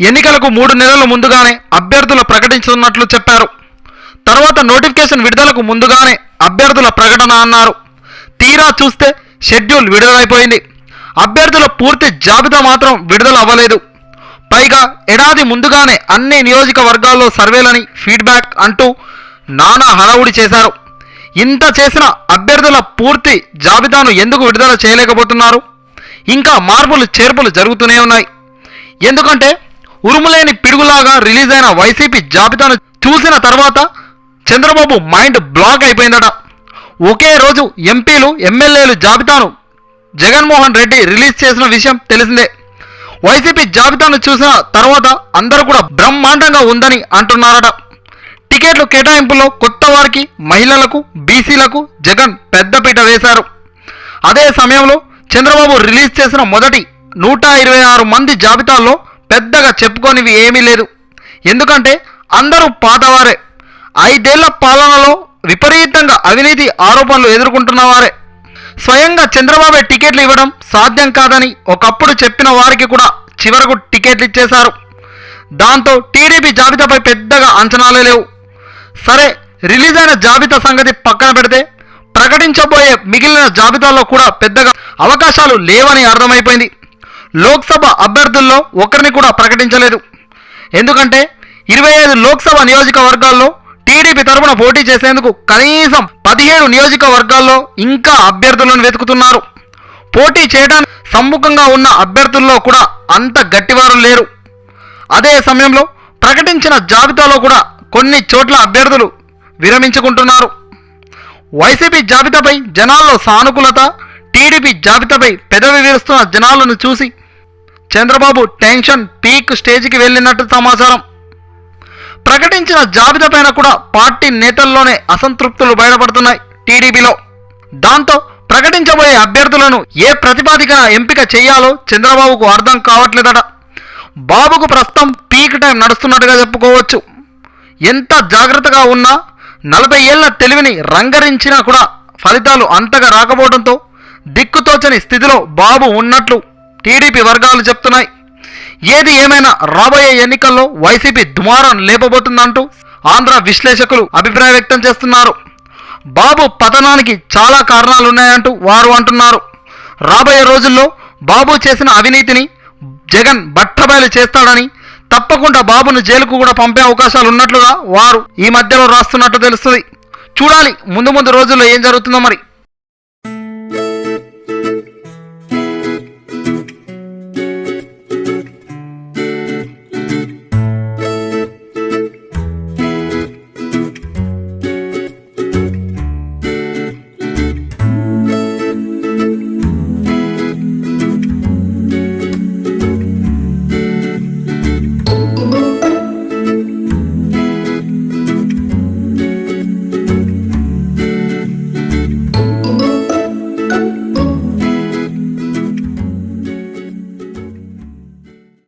ఎన్నికలకు మూడు నెలల ముందుగానే అభ్యర్థులు ప్రకటించనున్నట్లు చెప్పారు. తర్వాత నోటిఫికేషన్ విడుదలకు ముందుగానే అభ్యర్థుల ప్రకటన అన్నారు. తీరా చూస్తే షెడ్యూల్ విడుదలైపోయింది. అభ్యర్థుల పూర్తి జాబితా మాత్రం విడుదల అవ్వలేదు పైగా ఏడాది ముందుగానే అన్ని నియోజకవర్గాల్లో సర్వేలని ఫీడ్బ్యాక్ అంటూ నానా హడావుడి చేశారు. ఇంత చేసిన అభ్యర్థుల పూర్తి జాబితాను ఎందుకు విడుదల చేయలేకపోతున్నారు? ఇంకా మార్పులు చేర్పులు జరుగుతూనే ఉన్నాయి. ఎందుకంటే ఉరుములేని పిడుగులాగా రిలీజ్ అయిన వైసీపీ జాబితాను చూసిన తర్వాత చంద్రబాబు మైండ్ బ్లాక్ అయిపోయిందట. ఒకే రోజు ఎంపీలు ఎమ్మెల్యేలు జాబితాను జగన్మోహన్ రెడ్డి రిలీజ్ చేసిన విషయం తెలిసిందే. వైసీపీ జాబితాను చూసిన తర్వాత అందరూ కూడా బ్రహ్మాండంగా ఉందని అంటున్నారట. టికెట్లు కేటాయింపులో కొత్త వారికి మహిళలకు బీసీలకు జగన్ పెద్దపీట వేశారు. అదే సమయంలో చంద్రబాబు రిలీజ్ చేసిన మొదటి నూట ఇరవై ఆరు మంది జాబితాల్లో పెద్దగా చెప్పుకోనివి ఏమీ లేదు. ఎందుకంటే అందరూ పాతవారే. ఐదేళ్ళ పాలనలో విపరీతంగా అవినీతి ఆరోపణలు ఎదుర్కొంటున్నవారే. స్వయంగా చంద్రబాబే టికెట్లు ఇవ్వడం సాధ్యం కాదని ఒకప్పుడు చెప్పిన వారికి కూడా చివరకు టికెట్లు ఇచ్చేశారు. దాంతో టీడీపీ జాబితాపై పెద్దగా అంచనాలే లేవు. సరే రిలీజ్ అయిన జాబితా సంగతి పక్కన పెడితే ప్రకటించబోయే మిగిలిన జాబితాలో కూడా పెద్దగా అవకాశాలు లేవని అర్థమైపోయింది. లోక్సభ అభ్యర్థుల్లో ఒకరిని కూడా ప్రకటించలేదు. ఎందుకంటే ఇరవై ఐదు లోక్సభ నియోజకవర్గాల్లో టీడీపీ తరపున పోటీ చేసేందుకు కనీసం పదిహేడు నియోజకవర్గాల్లో ఇంకా అభ్యర్థులను వెతుకుతున్నారు. పోటీ చేయడానికి సమ్ముఖంగా ఉన్న అభ్యర్థుల్లో కూడా అంత గట్టివారు లేరు. అదే సమయంలో ప్రకటించిన జాబితాలో కూడా కొన్ని చోట్ల అభ్యర్థులు విరమించుకుంటున్నారు. వైసీపీ జాబితాపై జనాల్లో సానుకూలత టీడీపీ జాబితాపై పెదవి విరుస్తున్న జనాలను చూసి చంద్రబాబు టెన్షన్ పీక్ స్టేజ్కి వెళ్ళినట్టు సమాచారం. ప్రకటించిన జాబితా పైన కూడా పార్టీ నేతల్లోనే అసంతృప్తులు బయటపడుతున్నాయి టీడీపీలో. దాంతో ప్రకటించబోయే అభ్యర్థులను ఏ ప్రతిపాదికన ఎంపిక చేయాలో చంద్రబాబుకు అర్థం కావట్లేదట. బాబుకు ప్రస్తుతం పీక్ టైం నడుస్తున్నట్టుగా చెప్పుకోవచ్చు. ఎంత జాగ్రత్తగా ఉన్నా నలభై ఏళ్ళ తెలివిని రంగరించినా కూడా ఫలితాలు అంతగా రాకపోవడంతో దిక్కుతోచని స్థితిలో బాబు ఉన్నట్లు టీడీపీ వర్గాలు చెప్తున్నాయి. ఏది ఏమైనా రాబోయే ఎన్నికల్లో వైసీపీ దుమారం లేపబోతుందంటూ ఆంధ్ర విశ్లేషకులు అభిప్రాయం వ్యక్తం చేస్తున్నారు. బాబు పతనానికి చాలా కారణాలున్నాయంటూ వారు అంటున్నారు. రాబోయే రోజుల్లో బాబు చేసిన అవినీతిని జగన్ బట్టబయలు చేస్తాడని తప్పకుండా బాబును జైలుకు కూడా పంపే అవకాశాలు ఉన్నట్లుగా వారు ఈ మధ్యలో రాస్తున్నట్టు తెలుస్తుంది. చూడాలి ముందు ముందు రోజుల్లో ఏం జరుగుతుందో మరి.